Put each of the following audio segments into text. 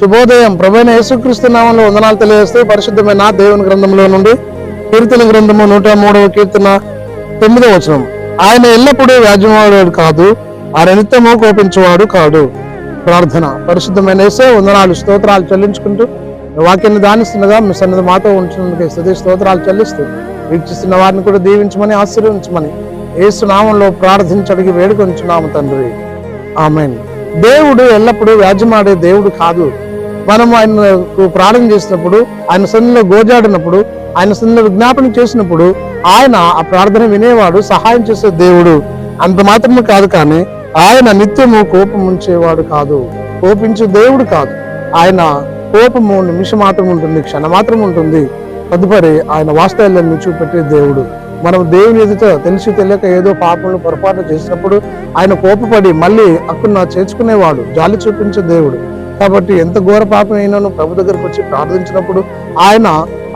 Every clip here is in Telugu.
శుభోదయం. ప్రభైన యేసుక్రీస్తు నామంలో వందనాలు తెలియజేస్తూ పరిశుద్ధమైన దేవుని గ్రంథంలో నుండి కీర్తన గ్రంథము నూట మూడవ కీర్తన తొమ్మిదవ వచనం. ఆయన ఎల్లప్పుడూ వ్యాజ్యమాడు కాదు ఆయన నిత్యము కోపించేవాడు కాదు ప్రార్థన. పరిశుద్ధమైన వేసే వందనాలు స్తోత్రాలు చెల్లించుకుంటూ వాక్యాన్ని దానిస్తుండగా మీ సన్నిధి మాతో ఉంచినందుకు స్థుతి స్తోత్రాలు చెల్లిస్తూ వీక్షిస్తున్న వారిని కూడా దీవించమని ఆశీర్వించమని యేసు నామంలో ప్రార్థించడిగి వేడుకొంచున్నాము తండ్రి. ఆమెన్. దేవుడు ఎల్లప్పుడూ వ్యాజ్యమాడే దేవుడు కాదు. మనం ఆయనకు ప్రార్థన చేసినప్పుడు ఆయన సన్నిలో గోజాడినప్పుడు ఆయన సన్నిలో విజ్ఞాపన చేసినప్పుడు ఆయన ఆ ప్రార్థన వినేవాడు సహాయం చేసే దేవుడు. అంత మాత్రమే కాదు కానీ ఆయన నిత్యము కోపం ఉంచేవాడు కాదు. కోపించే దేవుడు కాదు. ఆయన కోపము నిమిషం మాత్రం ఉంటుంది క్షణ మాత్రం ఉంటుంది. తదుపరి ఆయన వాస్తవాలను చూపెట్టే దేవుడు. మనం దేవుని ఎదుట తెలిసి తెలియక ఏదో పాపంలో పొరపాటు చేసినప్పుడు ఆయన కోపపడి మళ్ళీ అక్కున చేర్చుకునేవాడు జాలి చూపించే దేవుడు. కాబట్టి ఎంత ఘోర పాపం అయినాను ప్రభు దగ్గరకు వచ్చి ప్రార్థించినప్పుడు ఆయన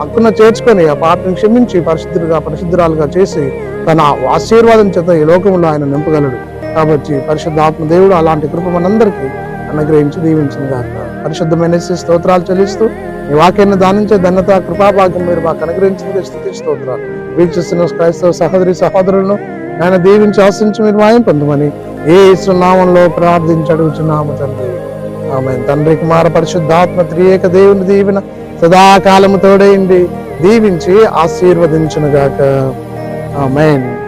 అక్కున చేర్చుకొని ఆ పాపను క్షమించి పరిశుద్ధులుగా పరిశుద్ధురాలుగా చేసి తన ఆశీర్వాదం చేత ఈ లోకంలో ఆయన నింపగలడు. కాబట్టి పరిశుద్ధాత్మ దేవుడు అలాంటి కృప మనందరికీ అనుగ్రహించి దీవించిన గాక. పరిశుద్ధమైన స్తోత్రాలు చెల్లిస్తూ ఈ వాక్యాన్ని దానించే ధన్యత కృపాభాగ్యం మీరు మాకు అనుగ్రహించిన స్థుతి స్తోత్రాలు. వీక్షిస్తున్న క్రైస్తవ సహోదరి సహోదరులను ఆయన దీవించి ఆశించి మీరు మాయం పొందమని ఏ యేసు ప్రార్థించడుచున్నాము తండ్రి. ఆమె తండ్రి కుమార పరిశుద్ధాత్మ త్రియేక దేవుని దీవెన సదాకాలము తోడైంది దీవించి ఆశీర్వదించునుగాక. ఆమెన్.